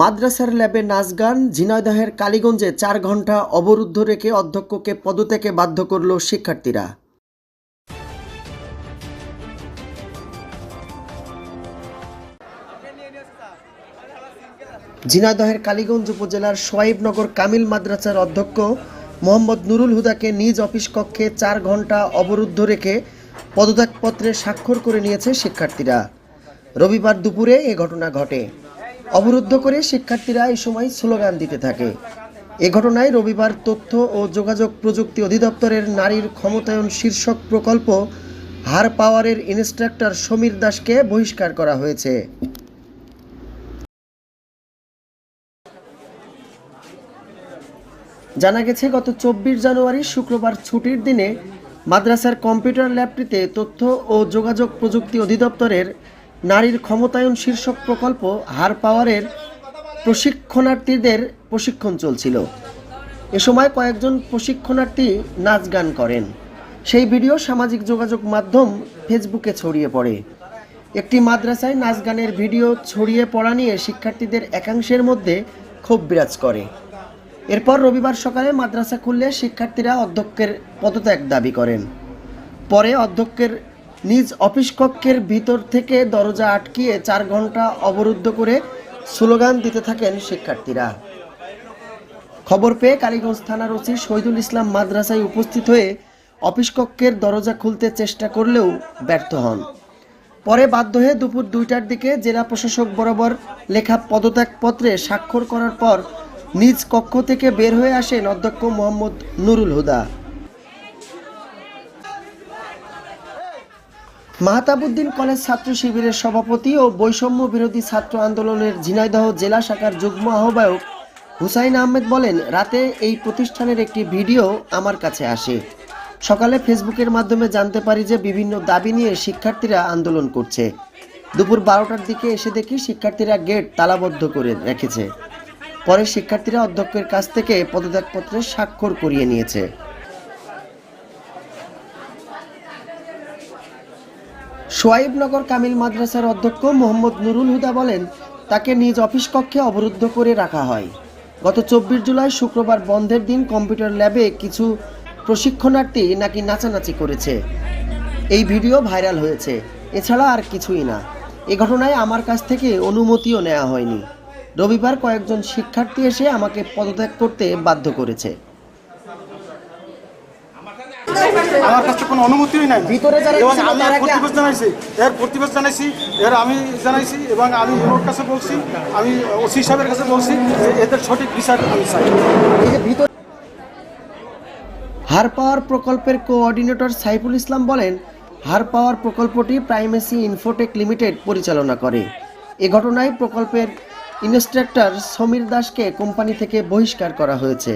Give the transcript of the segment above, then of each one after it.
মাদ্রাসার ল্যাবে নাচ গান, ঝিনাইদহের কালীগঞ্জে চার ঘণ্টা অবরুদ্ধ রেখে অধ্যক্ষকে পদত্যাগে বাধ্য করল শিক্ষার্থীরা। ঝিনাইদহের কালীগঞ্জ উপজেলার সোয়াইবনগর কামিল মাদ্রাসার অধ্যক্ষ মোহাম্মদ নুরুল হুদাকে নিজ অফিস কক্ষে চার ঘণ্টা অবরুদ্ধ রেখে পদত্যাগপত্রে স্বাক্ষর করে নিয়েছে শিক্ষার্থীরা। রবিবার দুপুরে এ ঘটনা ঘটে। অবরুদ্ধ করে শিক্ষার্থীরা এই সময় স্লোগান দিতে থাকে। এ ঘটনায় রবিবার তথ্য ও যোগাযোগ প্রযুক্তি অধিদপ্তরের নারীর ক্ষমতায়ন শীর্ষক প্রকল্প হার পাওয়ারের ইনস্ট্রাক্টর সমীর দাসকে বহিষ্কার করা হয়েছে। জানা গেছে, গত চব্বিশ জানুয়ারি শুক্রবার ছুটির দিনে মাদ্রাসার কম্পিউটার ল্যাবটিতে তথ্য ও যোগাযোগ প্রযুক্তি অধিদপ্তরের নারীর ক্ষমতায়ন শীর্ষক প্রকল্প হার পাওয়ারের প্রশিক্ষণার্থীদের প্রশিক্ষণ চলছিল। এ সময় কয়েকজন প্রশিক্ষণার্থী নাচ গান করেন। সেই ভিডিও সামাজিক যোগাযোগ মাধ্যম ফেসবুকে ছড়িয়ে পড়ে। একটি মাদ্রাসায় নাচ গানের ভিডিও ছড়িয়ে পড়া নিয়ে শিক্ষার্থীদের একাংশের মধ্যে ক্ষোভ বিরাজ করে। এরপর রবিবার সকালে মাদ্রাসা খুললে শিক্ষার্থীরা অধ্যক্ষের পদত্যাগ দাবি করেন। পরে অধ্যক্ষের নিজ অফিস কক্ষের ভিতর থেকে দরজা আটকিয়ে চার ঘণ্টা অবরুদ্ধ করে স্লোগান দিতে থাকেন শিক্ষার্থীরা। খবর পেয়ে কালীগঞ্জ থানার ওসি শহীদুল ইসলাম মাদ্রাসায় উপস্থিত হয়ে অফিস কক্ষের দরজা খুলতে চেষ্টা করলেও ব্যর্থ হন। পরে বাধ্য হয়ে দুপুর দুইটার দিকে জেলা প্রশাসক বরাবর লেখা পদত্যাগপত্রে স্বাক্ষর করার পর নিজ কক্ষ থেকে বের হয়ে আসেন অধ্যক্ষ মোহাম্মদ নুরুল হুদা। মাহতাবুদ্দিন কলেজ ছাত্র শিবিরের সভাপতি ও বৈষম্য বিরোধী ছাত্র আন্দোলনের ঝিনাইদহ জেলা শাখার যুগ্ম আহ্বায়ক হুসাইন আহমেদ বলেন, রাতে এই প্রতিষ্ঠানের একটি ভিডিও আমার কাছে আসে। সকালে ফেসবুকের মাধ্যমে জানতে পারি যে বিভিন্ন দাবি নিয়ে শিক্ষার্থীরা আন্দোলন করছে। দুপুর বারোটার দিকে এসে দেখি শিক্ষার্থীরা গেট তালাবদ্ধ করে রেখেছে। পরে শিক্ষার্থীরা অধ্যক্ষের কাছ থেকে পদত্যাগপত্রে স্বাক্ষর করিয়ে নিয়েছে। সোয়াইবনগর কামিল মাদ্রাসার অধ্যক্ষ মোহাম্মদ নুরুল হুদা বলেন, তাকে নিজ অফিস কক্ষে অবরুদ্ধ করে রাখা হয়। গত চব্বিশ জুলাই শুক্রবার বন্ধের দিন কম্পিউটার ল্যাবে কিছু প্রশিক্ষণার্থী নাকি নাচানাচি করেছে। এই ভিডিও ভাইরাল হয়েছে। এছাড়া আর কিছুই না। এ ঘটনায় আমার কাছ থেকে অনুমতিও নেওয়া হয়নি। রবিবার কয়েকজন শিক্ষার্থী এসে আমাকে পদত্যাগ করতে বাধ্য করেছে। আমার কাছে কোনো অনুমতিই নাই। ভিতরে এবং আমি এর প্রতিবাদ জানাইছি এর প্রতিবাদ জানাইছি এর আমি জানাইছি এবং আমি ওর কাছে বলছি আমি ওসি সাহেবের কাছে বলছি যে এদের সঠিক বিচার আমি চাই। হার পাওয়ার প্রকল্পের কোঅর্ডিনেটর সাইফুল ইসলাম বলেন হার পাওয়ার প্রকল্পটি প্রাইমেসি ইনফোটেক লিমিটেড পরিচালনা করে। এ ঘটনায় প্রকল্পের ইনস্ট্রাক্টর সমীর দাসকে কোম্পানি থেকে বহিষ্কার করা হয়েছে।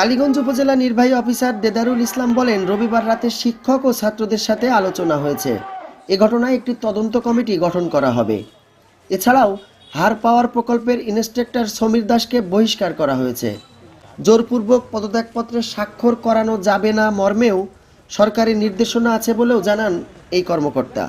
কালীগঞ্জ উপজেলা নির্বাহী অফিসার দেদারুল ইসলাম বলেন, রবিবার রাতে শিক্ষক ও ছাত্রদের সাথে আলোচনা হয়েছে। এ ঘটনায় একটি তদন্ত কমিটি গঠন করা হবে। এছাড়াও, হার পাওয়ার প্রকল্পের ইনস্ট্রাক্টর সমীর দাসকে বহিষ্কার করা হয়েছে। জোরপূর্বক পদত্যাগপত্রে স্বাক্ষর করানো যাবে না মর্মেও সরকারি নির্দেশনা আছে বলেও জানান এই কর্মকর্তা।